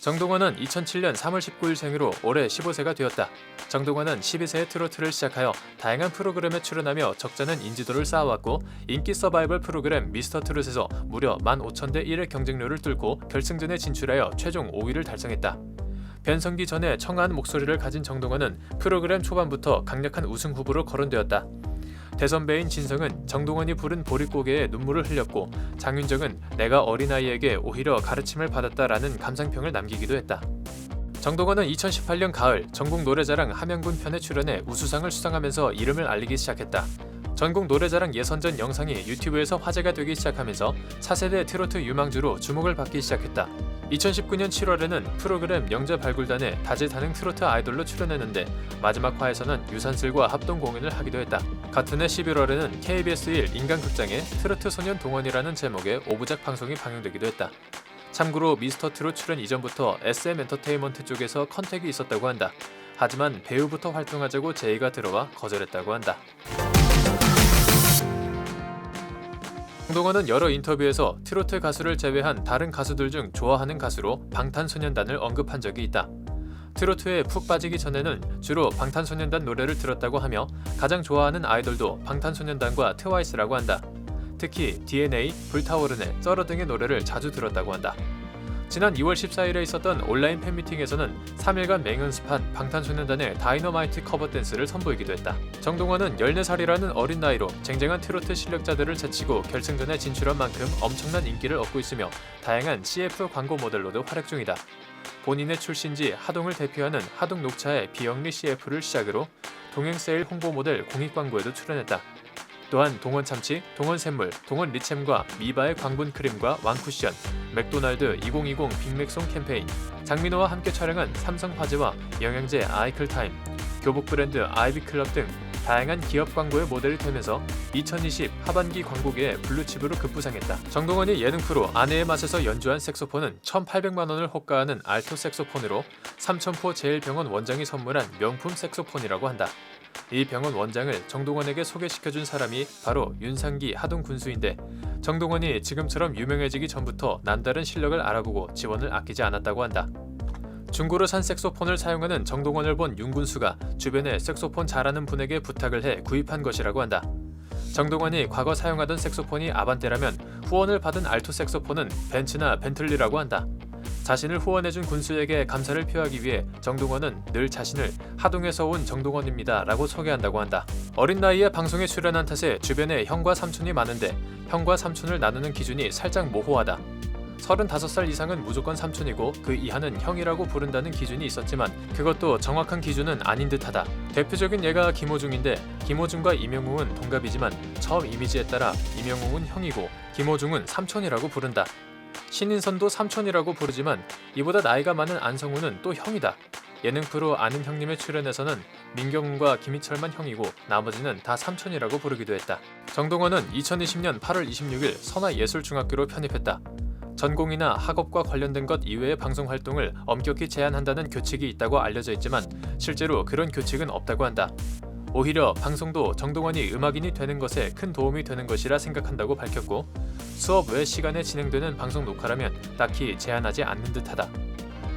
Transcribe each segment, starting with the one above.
정동원은 2007년 3월 19일 생으로 올해 15세가 되었다. 정동원은 12세에 트로트를 시작하여 다양한 프로그램에 출연하며 적잖은 인지도를 쌓아왔고 인기 서바이벌 프로그램 미스터 트롯에서 무려 15,000대 1의 경쟁률을 뚫고 결승전에 진출하여 최종 5위를 달성했다. 변성기 전에 청아한 목소리를 가진 정동원은 프로그램 초반부터 강력한 우승 후보로 거론되었다. 대선배인 진성은 정동원이 부른 보릿고개에 눈물을 흘렸고 장윤정은 내가 어린아이에게 오히려 가르침을 받았다라는 감상평을 남기기도 했다. 정동원은 2018년 가을 전국 노래자랑 함양군 편에 출연해 우수상을 수상하면서 이름을 알리기 시작했다. 전국 노래자랑 예선전 영상이 유튜브에서 화제가 되기 시작하면서 차세대 트로트 유망주로 주목을 받기 시작했다. 2019년 7월에는 프로그램 영재 발굴단의 다재다능 트로트 아이돌로 출연했는데 마지막 화에서는 유산슬과 합동 공연을 하기도 했다. 같은 해 11월에는 KBS 1 인간극장에 트로트 소년 동원이라는 제목의 5부작 방송이 방영되기도 했다. 참고로 미스터 트롯 출연 이전부터 SM 엔터테인먼트 쪽에서 컨택이 있었다고 한다. 하지만 배우부터 활동하자고 제의가 들어와 거절했다고 한다. 정동원은 여러 인터뷰에서 트로트 가수를 제외한 다른 가수들 중 좋아하는 가수로 방탄소년단을 언급한 적이 있다. 트로트에 푹 빠지기 전에는 주로 방탄소년단 노래를 들었다고 하며 가장 좋아하는 아이돌도 방탄소년단과 트와이스라고 한다. 특히 DNA, 불타오르네, 쩌러 등의 노래를 자주 들었다고 한다. 지난 2월 14일에 있었던 온라인 팬미팅에서는 3일간 맹연습한 방탄소년단의 다이너마이트 커버 댄스를 선보이기도 했다. 정동원은 14살이라는 어린 나이로 쟁쟁한 트로트 실력자들을 제치고 결승전에 진출한 만큼 엄청난 인기를 얻고 있으며 다양한 CF 광고 모델로도 활약 중이다. 본인의 출신지 하동을 대표하는 하동 녹차의 비영리 CF를 시작으로 동행 세일 홍보 모델 공익 광고에도 출연했다. 또한 동원 참치, 동원 샘물, 동원 리챔과 미바의 광분 크림과 왕쿠션, 맥도날드 2020 빅맥송 캠페인, 장민호와 함께 촬영한 삼성 화재와 영양제 아이클 타임, 교복 브랜드 아이비클럽 등 다양한 기업 광고의 모델이 되면서 2020 하반기 광고계의 블루칩으로 급부상했다. 정동원이 예능 프로 아내의 맛에서 연주한 색소폰은 1,800만 원을 호가하는 알토 색소폰으로 삼천포 제일병원 원장이 선물한 명품 색소폰이라고 한다. 이 병원 원장을 정동원에게 소개시켜준 사람이 바로 윤상기 하동 군수인데 정동원이 지금처럼 유명해지기 전부터 남다른 실력을 알아보고 지원을 아끼지 않았다고 한다. 중고로 산 색소폰을 사용하는 정동원을 본 윤군수가 주변에 색소폰 잘하는 분에게 부탁을 해 구입한 것이라고 한다. 정동원이 과거 사용하던 색소폰이 아반떼라면 후원을 받은 알토 색소폰은 벤츠나 벤틀리라고 한다. 자신을 후원해준 군수에게 감사를 표하기 위해 정동원은 늘 자신을 하동에서 온 정동원입니다 라고 소개한다고 한다. 어린 나이에 방송에 출연한 탓에 주변에 형과 삼촌이 많은데 형과 삼촌을 나누는 기준이 살짝 모호하다. 35살 이상은 무조건 삼촌이고 그 이하는 형이라고 부른다는 기준이 있었지만 그것도 정확한 기준은 아닌 듯하다. 대표적인 예가 김호중인데 김호중과 이명웅은 동갑이지만 처음 이미지에 따라 이명웅은 형이고 김호중은 삼촌이라고 부른다. 신인선도 삼촌이라고 부르지만 이보다 나이가 많은 안성우는 또 형이다. 예능 프로 아는 형님의 출연에서는 민경훈과 김희철만 형이고 나머지는 다 삼촌이라고 부르기도 했다. 정동원은 2020년 8월 26일 선화예술중학교로 편입했다. 전공이나 학업과 관련된 것 이외의 방송 활동을 엄격히 제한한다는 교칙이 있다고 알려져 있지만 실제로 그런 교칙은 없다고 한다. 오히려 방송도 정동원이 음악인이 되는 것에 큰 도움이 되는 것이라 생각한다고 밝혔고 수업 외 시간에 진행되는 방송 녹화라면 딱히 제한하지 않는 듯하다.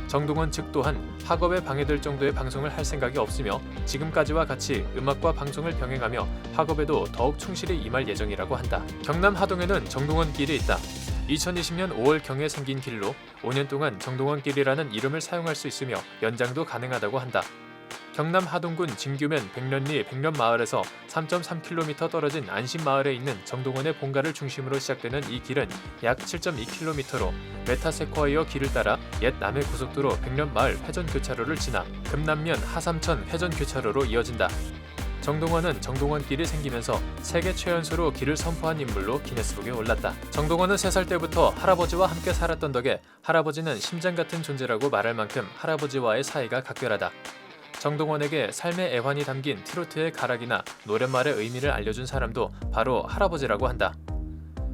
정동원 측 또한 학업에 방해될 정도의 방송을 할 생각이 없으며 지금까지와 같이 음악과 방송을 병행하며 학업에도 더욱 충실히 임할 예정이라고 한다. 경남 하동에는 정동원 길이 있다. 2020년 5월 경에 생긴 길로 5년 동안 정동원 길이라는 이름을 사용할 수 있으며 연장도 가능하다고 한다. 경남 하동군 진규면 백년리 백년마을에서 3.3km 떨어진 안심마을에 있는 정동원의 본가를 중심으로 시작되는 이 길은 약 7.2km로 메타세코이어 길을 따라 옛 남해 고속도로 백년마을 회전교차로를 지나 금남면 하삼천 회전교차로로 이어진다. 정동원은 정동원길이 생기면서 세계 최연소로 길을 선포한 인물로 기네스북에 올랐다. 정동원은 3살 때부터 할아버지와 함께 살았던 덕에 할아버지는 심장 같은 존재라고 말할 만큼 할아버지와의 사이가 각별하다. 정동원에게 삶의 애환이 담긴 트로트의 가락이나 노랫말의 의미를 알려준 사람도 바로 할아버지라고 한다.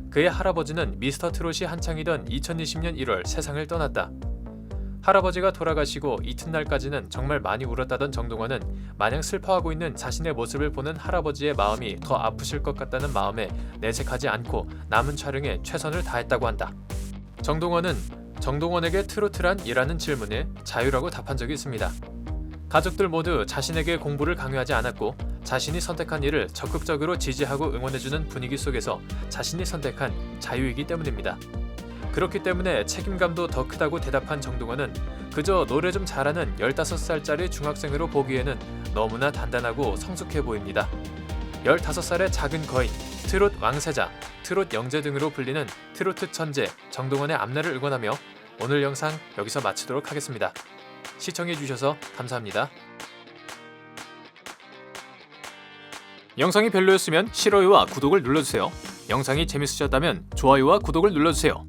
그의 할아버지는 미스터 트롯이 한창이던 2020년 1월 세상을 떠났다. 할아버지가 돌아가시고 이튿날까지는 정말 많이 울었다던 정동원은 마냥 슬퍼하고 있는 자신의 모습을 보는 할아버지의 마음이 더 아프실 것 같다는 마음에 내색하지 않고 남은 촬영에 최선을 다했다고 한다. 정동원은 정동원에게 트로트란 이라는 질문에 자유라고 답한 적이 있습니다. 가족들 모두 자신에게 공부를 강요하지 않았고 자신이 선택한 일을 적극적으로 지지하고 응원해주는 분위기 속에서 자신이 선택한 자유이기 때문입니다. 그렇기 때문에 책임감도 더 크다고 대답한 정동원은 그저 노래 좀 잘하는 15살짜리 중학생으로 보기에는 너무나 단단하고 성숙해 보입니다. 15살의 작은 거인, 트롯 왕세자, 트롯 영재 등으로 불리는 트로트 천재 정동원의 앞날을 응원하며 오늘 영상 여기서 마치도록 하겠습니다. 시청해주셔서 감사합니다. 영상이 별로였으면 싫어요와 구독을 눌러주세요. 영상이 재밌으셨다면 좋아요와 구독을 눌러주세요.